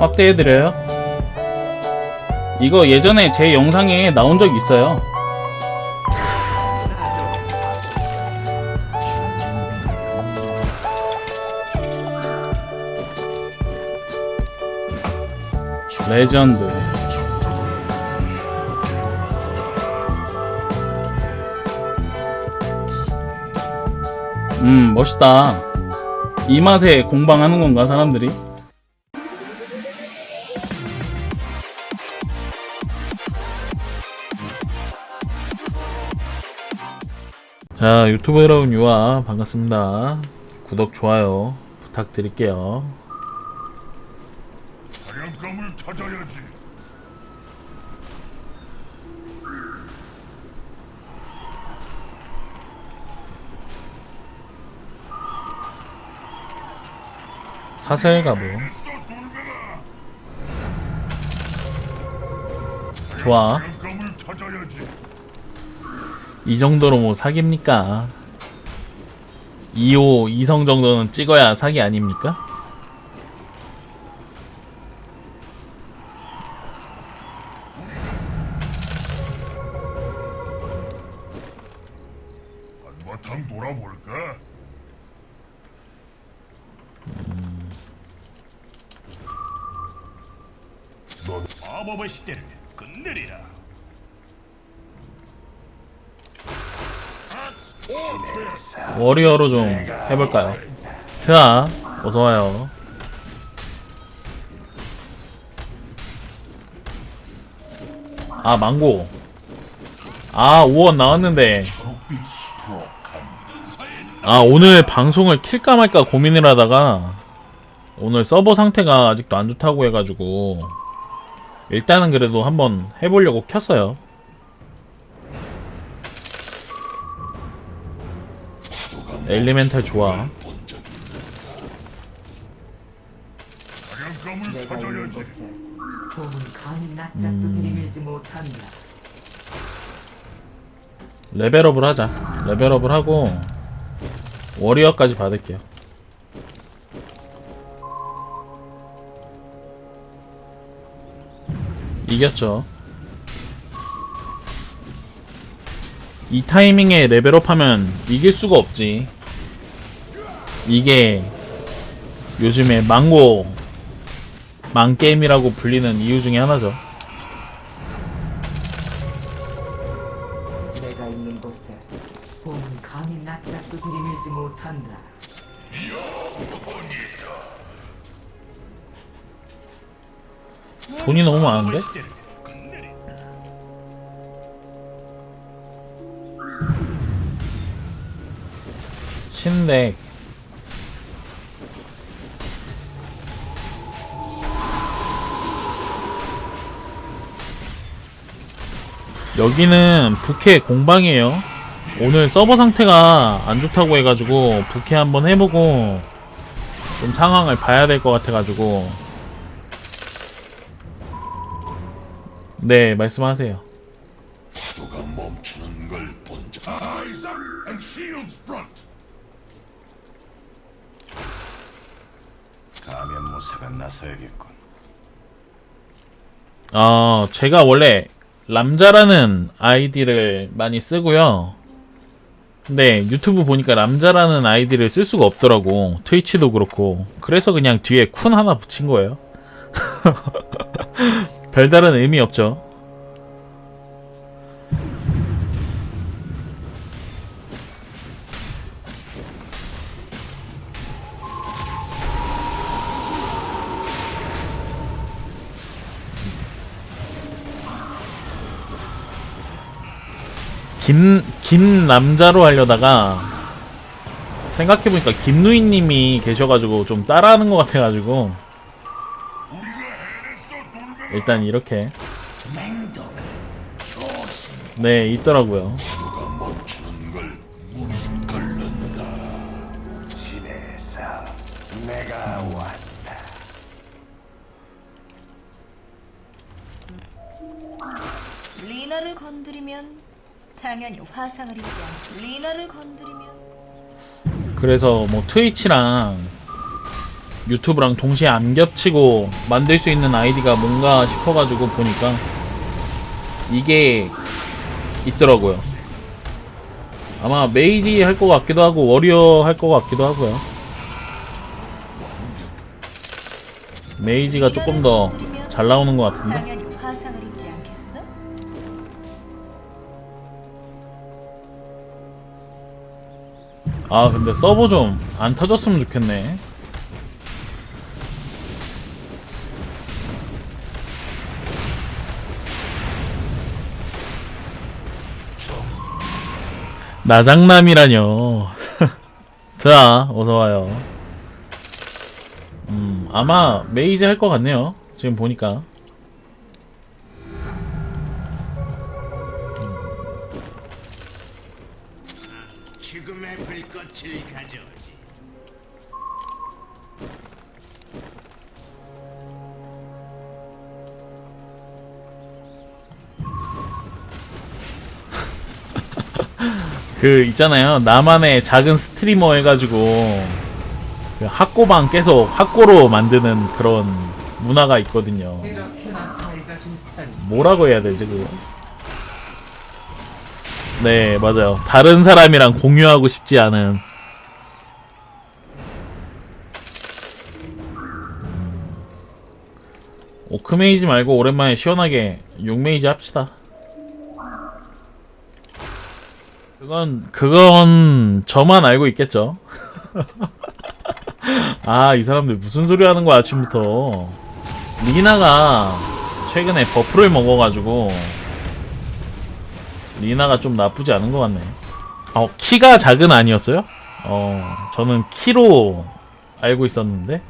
확대해드려요. 이거 예전에 제 영상에 나온 적 있어요. 레전드. 음, 멋있다. 이 맛에 공방하는 건가, 사람들이? 자, 유튜브 여러분 유아 반갑습니다. 구독, 좋아요 부탁드릴게요. 사냥감을 찾아야지. 사슬가보. 좋아. 이 정도로 뭐 사기입니까? 2호 2성 정도는 찍어야 사기 아닙니까? 한바탕 돌아볼까? 넌 마법의 시대를 끝내리라. 워리어로 좀 해볼까요? 트아, 어서와요. 아, 망고. 아, 5원 나왔는데. 아, 오늘 방송을 킬까 말까 고민을 하다가, 오늘 서버 상태가 아직도 안 좋다고 해가지고, 일단은 그래도 한번 해보려고 켰어요. 엘리멘탈 좋아. 내가. 레벨업을 하자. 레벨업을 하고 워리어까지 받을게요. 이겼죠. 이 타이밍에 레벨업하면 이길 수가 없지. 이게 요즘에 망고 망게임이라고 불리는 이유 중에 하나죠. 내가 있는 곳에 봄은 감히 낯짝도 들이밀지 못한다. 돈이 너무 많은데? 신덱 여기는 부캐 공방이에요 오늘 서버 상태가 안 좋다고 해가지고 부캐 한번 해보고 좀 상황을 봐야 될 것 같아가지고 네 말씀하세요. 가면 무사가 나서야겠군. 어, 제가 원래 람자라는 아이디를 많이 쓰고요. 근데 유튜브 보니까 람자라는 아이디를 쓸 수가 없더라고. 트위치도 그렇고. 그래서 그냥 뒤에 쿤 하나 붙인 거예요. 별다른 의미 없죠. 김, 김 남자로 하려다가 생각해보니까 김누이님이 계셔가지고 좀 따라하는 것 같아가지고 일단 이렇게. 네 있더라고요 당연히 화상을 입지 리나를 건드리면 그래서 뭐 트위치랑 유튜브랑 동시에 안 겹치고 만들 수 있는 아이디가 뭔가 싶어가지고 보니까 이게 있더라고요. 아마 메이지 할 것 같기도 하고 워리어 할 것 같기도 하고요. 메이지가 조금 더 잘 나오는 것 같은데. 아 근데 서버 좀 안 터졌으면 좋겠네. 나장남이라뇨. 자, 어서와요. 음, 아마 메이지 할것 같네요. 지금 보니까. 죽음의 불꽃을 가져오지. 그 있잖아요 나만의 작은 스트리머 해가지고 그 학고방 계속 학고로 만드는 그런 문화가 있거든요. 뭐라고 해야 되지 그거 네 맞아요 다른 사람이랑 공유하고 싶지 않은 음. 오크메이지 말고 오랜만에 시원하게 육메이지 합시다 그건 그건 저만 알고 있겠죠. 아 이 사람들 무슨 소리 하는 거야 아침부터. 리나가 최근에 버프를 먹어가지고 리나가 좀 나쁘지 않은 것 같네. 어 키가 작은 아니었어요? 어 저는 키로 알고 있었는데.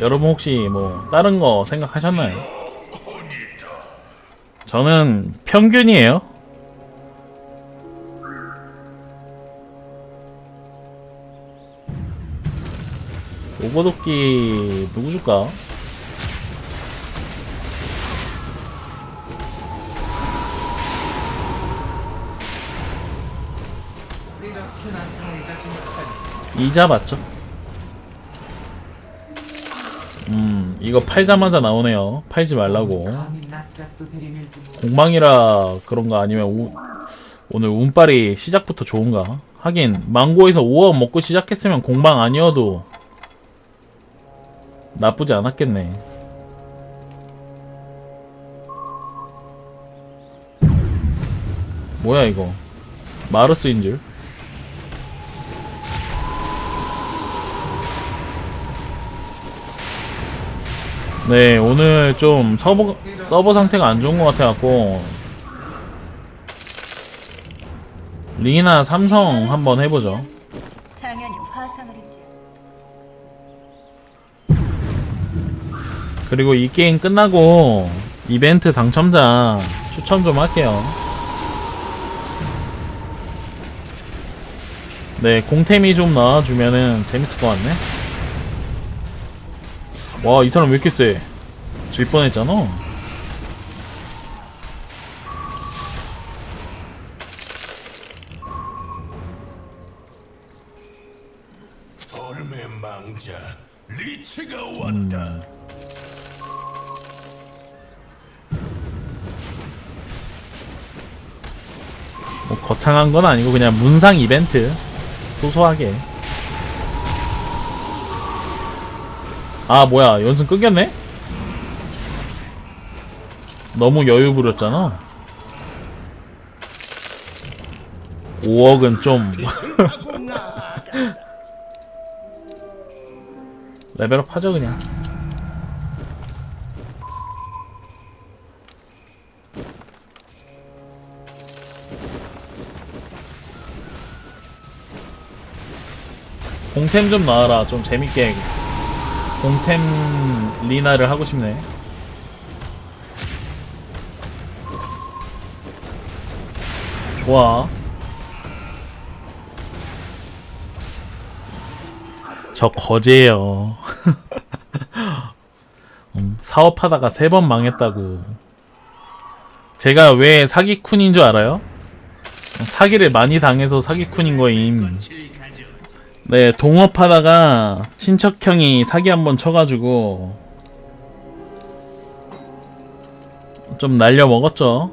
여러분 혹시 뭐 다른 거 생각하셨나요? 저는 평균이에요. 오버도끼 누구 줄까? 이자 맞죠? 음 이거 팔자마자 나오네요. 팔지 말라고. 공방이라 그런가 아니면 우, 오늘 운빨이 시작부터 좋은가? 하긴 망고에서 5원 먹고 시작했으면 공방 아니어도 나쁘지 않았겠네. 뭐야 이거? 마르스인 줄? 네, 오늘 좀 서버, 서버 상태가 안 좋은 것 같아갖고, 리나 삼성 한번 해보죠. 그리고 이 게임 끝나고, 이벤트 당첨자 추천 좀 할게요. 네, 공템이 좀 나와주면은 재밌을 것 같네. 와, 이 사람 왜 이렇게 세? 질 뻔했잖아. 얼음의 망자 리치가 왔다. 뭐 거창한 건 아니고 그냥 문상 이벤트 소소하게 아 뭐야. 연승 끊겼네? 너무 여유 부렸잖아. 5억은 좀. 레벨업 하죠 그냥. 공템 좀 나와라. 좀 재밌게 공템 리나를 하고 싶네 좋아 저 거제예요 음, 사업하다가 세 번 망했다고 제가 왜 사기쿤인 줄 알아요? 사기를 많이 당해서 사기쿤인 거임. 네, 동업하다가 친척형이 사기 한번 쳐가지고 좀 날려 먹었죠.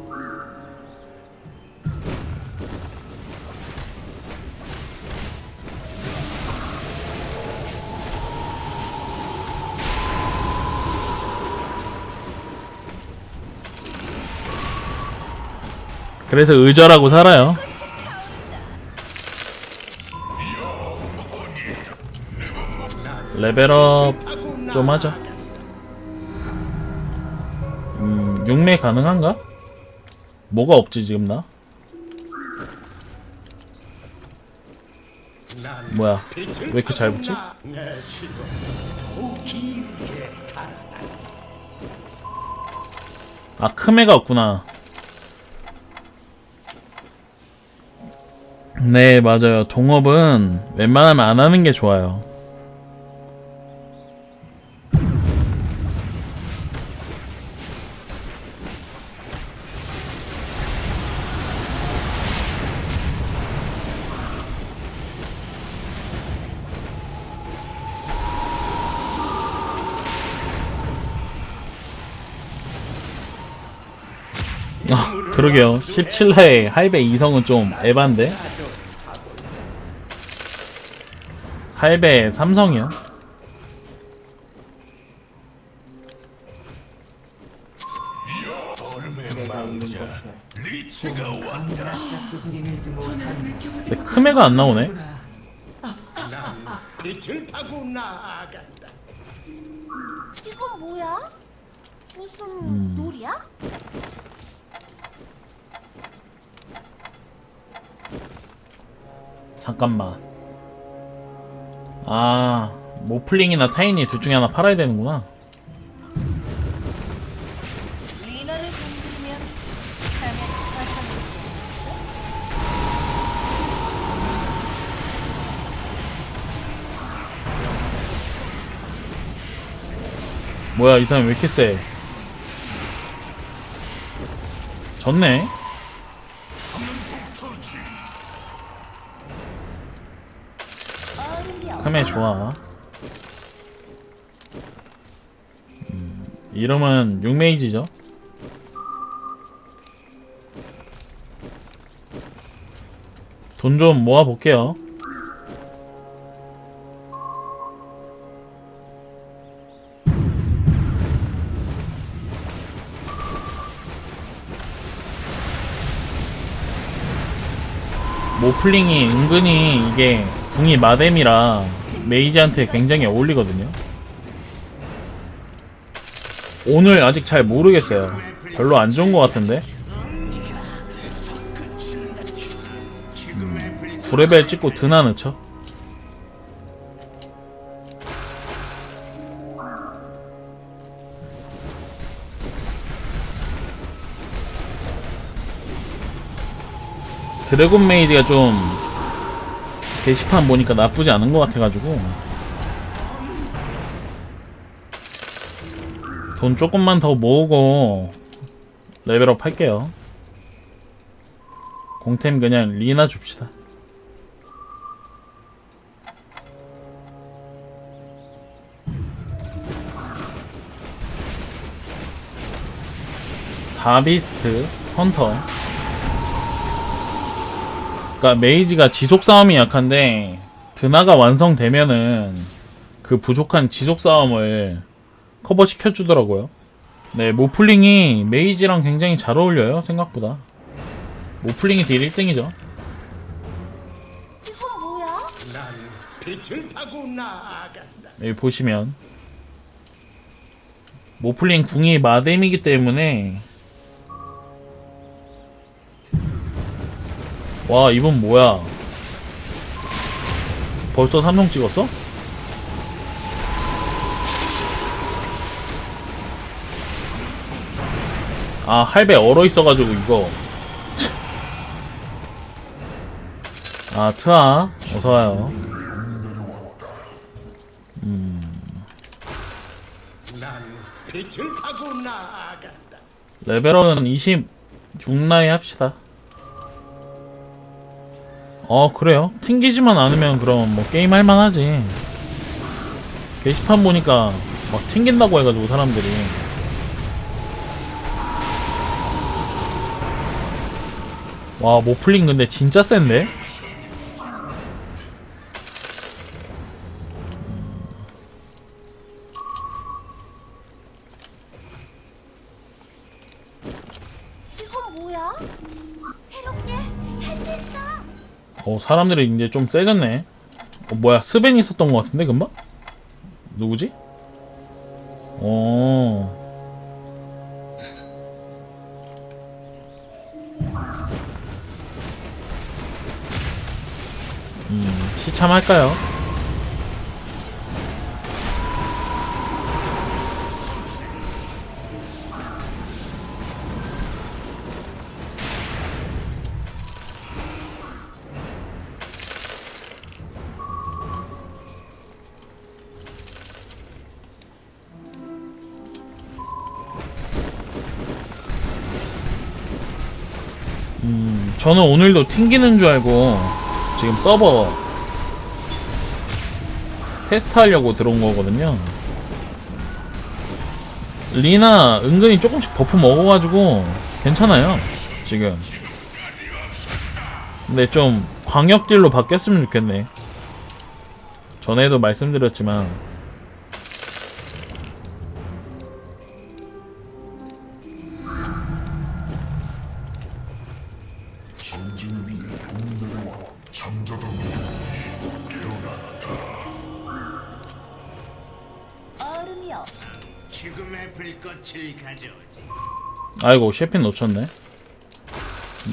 그래서 의절하고 살아요. 레벨업 좀 하자. 음, 6매 가능한가? 뭐가 없지 지금 나? 뭐야? 왜 이렇게 잘 붙지? 아 크메가 없구나. 네 맞아요. 동업은 웬만하면 안 하는 게 좋아요. 그러게요. 17회 할배 이성은 좀 에반데? 들이밀지 못한다. 근데 크메가 안 나오네? 빛을 타고 나아간다. 이건 뭐야? 무슨 음. 놀이야? 잠깐만. 아, 모플링이나 타이니 둘 중에 하나 팔아야 되는구나. 뭐야, 이 사람 왜 이렇게 세? 졌네? 크메 좋아. 음, 이름은 6메이지죠? 돈 좀 모아볼게요. 모플링이 은근히 이게 궁이 마뎀이라 메이지한테 굉장히 어울리거든요. 오늘 아직 잘 모르겠어요. 별로 안 좋은 것 같은데. 음, 9레벨 찍고 드나 넣죠? 드래곤 메이지가 좀 게시판 보니까 나쁘지 않은 것 같아가지고. 돈 조금만 더 모으고 레벨업 할게요. 공템 그냥 리나 줍시다. 사비스트 헌터 그러니까 메이지가 지속 싸움이 약한데 드나가 완성되면은 그 부족한 지속 싸움을 커버 시켜 주더라고요. 네, 모플링이 메이지랑 굉장히 잘 어울려요, 생각보다. 모플링이 딜 1등이죠. 이건 뭐야? 난 빛을 타고 나아간다. 여기 보시면. 모플링 궁이 마뎀이기 때문에. 와, 이분 뭐야. 벌써 삼성 찍었어? 아 할배 얼어 있어가지고 이거 아 트아 어서와요 나아간다. 레벨업은 26나이 합시다 어 그래요? 튕기지만 않으면 그럼 뭐 게임 할만하지 게시판 보니까 막 튕긴다고 해가지고 사람들이 와 모플링 근데 진짜 센데? 사람들이 이제 좀 세졌네 어 뭐야 스벤이 있었던 것 같은데 금방? 누구지? 어 음, 시참할까요? 저는 오늘도 튕기는 줄 알고 지금 서버 테스트하려고 들어온 거거든요. 리나 은근히 조금씩 버프 먹어가지고 괜찮아요. 지금. 근데 좀 광역딜로 바뀌었으면 좋겠네. 전에도 말씀드렸지만 아이고 셰핀 놓쳤네.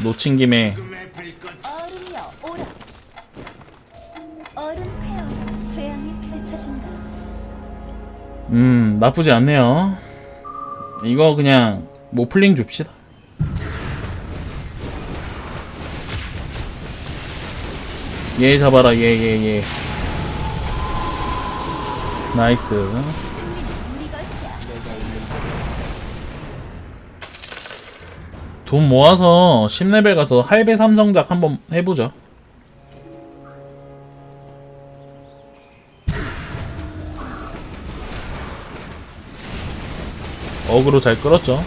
놓친 김에 죽음의 불꽃. 얼음이여 오라. 얼음 회원 재앙이 펼쳐진다. 음 나쁘지 않네요 이거 그냥 모플링 줍시다 얘 잡아라 얘 얘 얘 나이스 돈 모아서 10레벨 가서 할배 삼성작 한번 해보자 어그로 잘 끌었죠?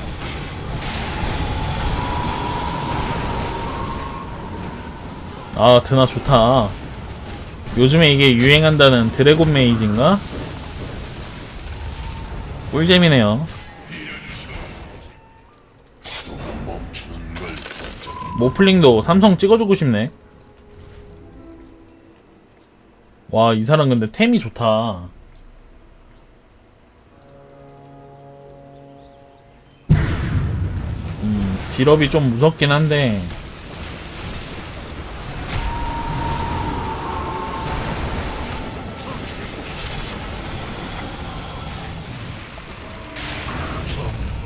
아 드나 좋다. 요즘에 이게 유행한다는 드래곤 메이지인가? 꿀잼이네요 모플링도 삼성 찍어주고 싶네. 와, 이 사람 근데 템이 좋다. 음, 딜업이 좀 무섭긴 한데.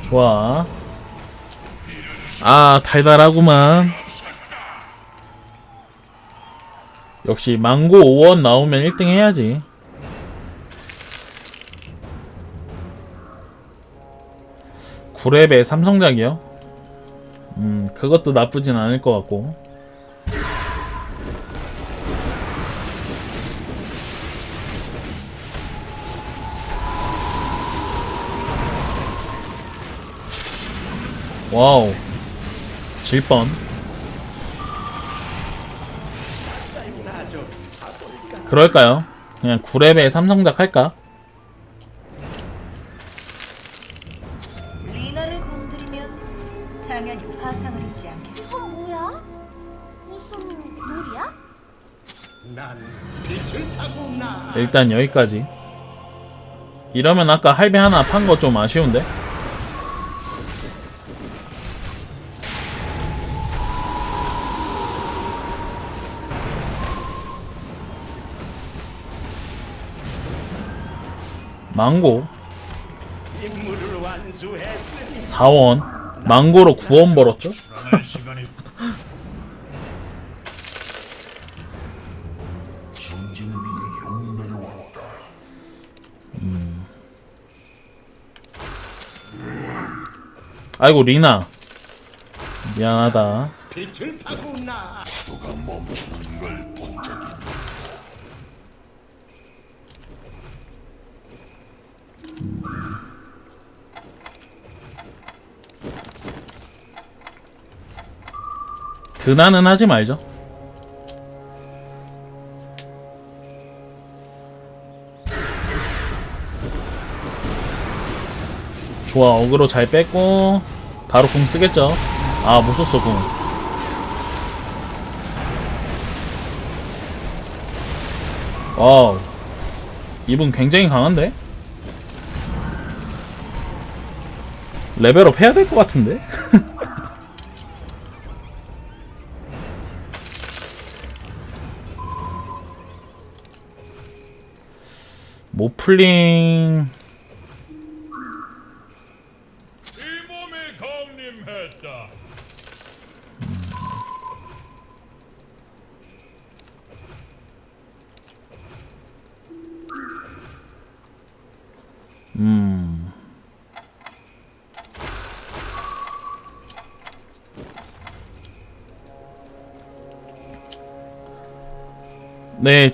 좋아. 아 달달하구만. 역시 망고 5원 나오면 1등 해야지. 구랩에 삼성작이요? 음 그것도 나쁘진 않을 것 같고. 와우 질뻔 그럴까요? 그냥 9렙에 삼성작 할까? 리나를 건드리면 당연히 화상을 입지 않겠어. 이건 뭐야? 무슨 물이야? 난 빛을 타고 나. 일단 여기까지 이러면 아까 할배 하나 판 거 좀 아쉬운데? 망고. 임무를 완수했으니 4원. 망고로 9원 벌었죠? 왔다. 아이고 리나. 미안하다 드나는 하지 말죠. 좋아 어그로 잘 뺐고 바로 궁 쓰겠죠. 아 못 썼어 궁. 와우 이분 굉장히 강한데? 레벨업 해야 될 것 같은데? 모플링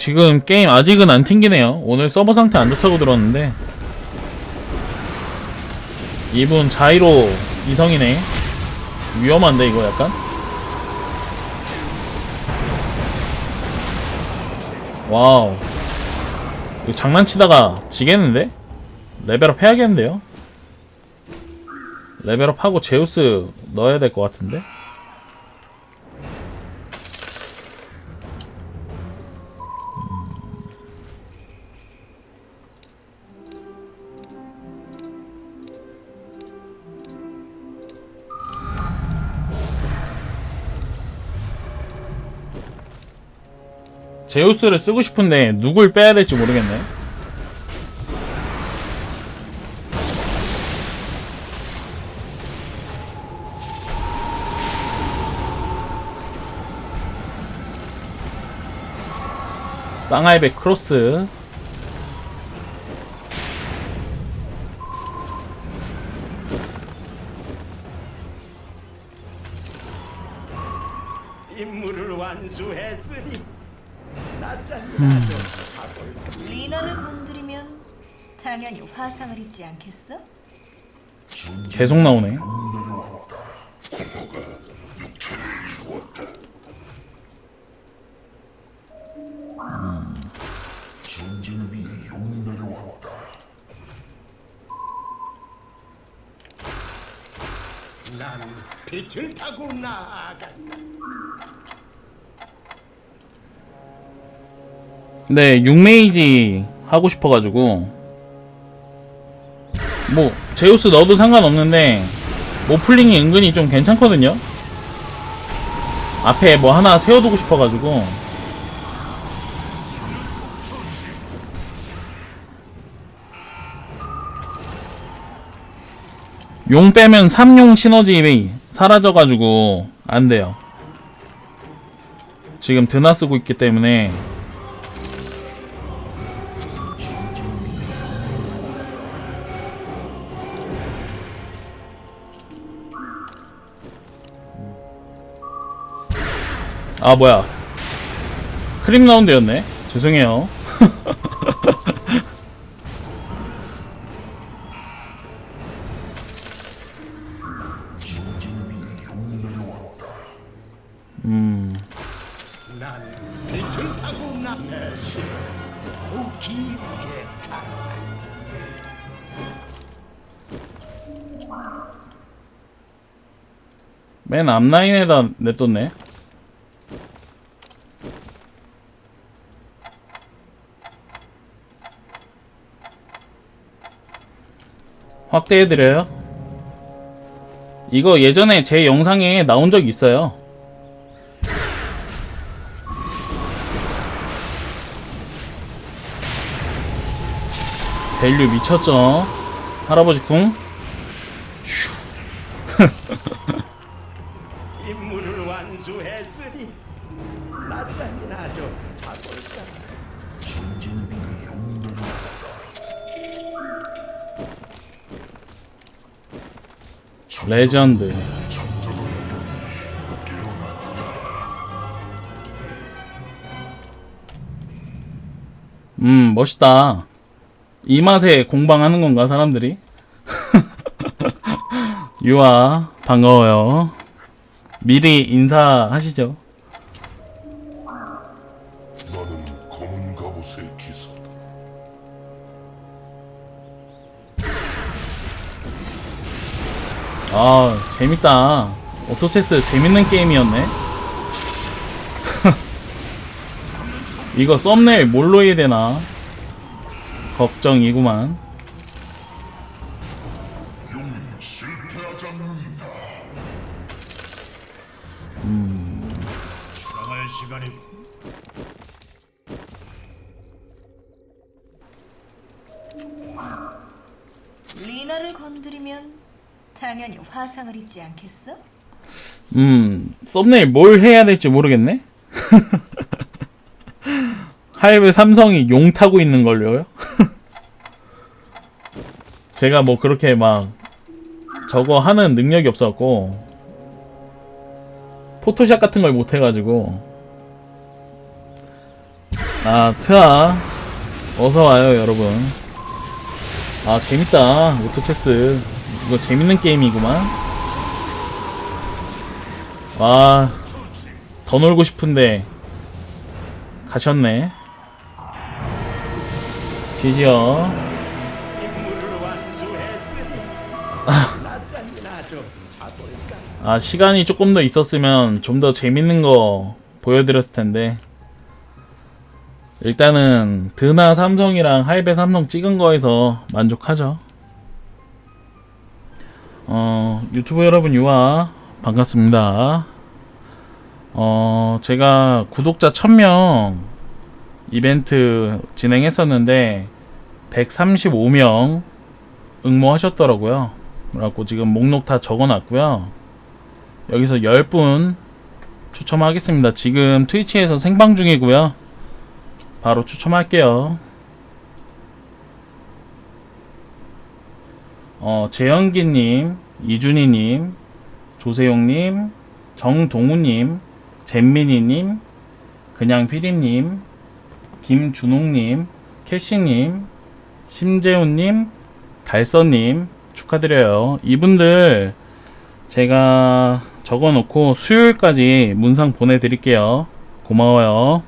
지금 게임 아직은 안 튕기네요. 오늘 서버 상태 안 좋다고 들었는데. 이분 자이로 이성이네. 위험한데, 이거 약간? 와우. 이거 장난치다가 지겠는데? 레벨업 해야겠는데요? 레벨업 하고 제우스 넣어야 될 것 같은데? 제우스를 쓰고 싶은데 누굴 빼야 될지 모르겠네. 쌍알백 크로스 리너를 건드리면 당연히 화상을 입지 않겠어? 계속 나오네. 난 빛을 타고 나아간다 네, 6메이지 하고 싶어가지고 뭐 제우스 넣어도 상관없는데 모플링이 은근히 좀 괜찮거든요. 앞에 뭐 하나 세워두고 싶어가지고 용 빼면 3용 시너지 사라져가지고 안 돼요. 지금 드나 쓰고 있기 때문에 아 뭐야. 크림 라운드였네. 죄송해요. 음. 맨 앞라인에다 냅뒀네 확대해드려요. 이거 예전에 제 영상에 나온 적 있어요. 밸류 미쳤죠? 할아버지 궁 레전드. 음 멋있다. 이 맛에 공방하는 건가 사람들이? 유아 반가워요. 미리 인사하시죠. 아, 재밌다. 오토체스 재밌는 게임이었네. 이거 썸네일 뭘로 해야 되나? 걱정이구만. 화상을 입지 않겠어? 음, 썸네일 뭘 해야 될지 모르겠네? 하이브 삼성이 용 타고 있는 걸로요? 제가 뭐 그렇게 막 저거 하는 능력이 없어갖고 포토샵 같은 걸 못 해가지고 아 트아 어서 와요 여러분 아 재밌다 오토체스 이거 재밌는 게임이구만 와, 더 놀고 싶은데 가셨네. 지지요. 아, 시간이 조금 더 있었으면 좀 더 재밌는 거 보여드렸을 텐데. 일단은 드나 삼성이랑 하이베 삼성 찍은 거에서 만족하죠. 어, 유튜브 여러분 유아 반갑습니다. 어, 제가 구독자 1000명 이벤트 진행했었는데 135명 응모하셨더라고요. 그래갖고 지금 목록 다 적어놨고요. 여기서 10분 추첨하겠습니다. 지금 트위치에서 생방 중이고요. 바로 추첨할게요. 어, 재영기님, 이준희님, 조세용님, 정동우님, 잼민이님, 그냥 휘림님, 김준홍님, 캐시님, 심재훈님, 달서님 축하드려요. 이분들 제가 적어놓고 수요일까지 문상 보내드릴게요. 고마워요.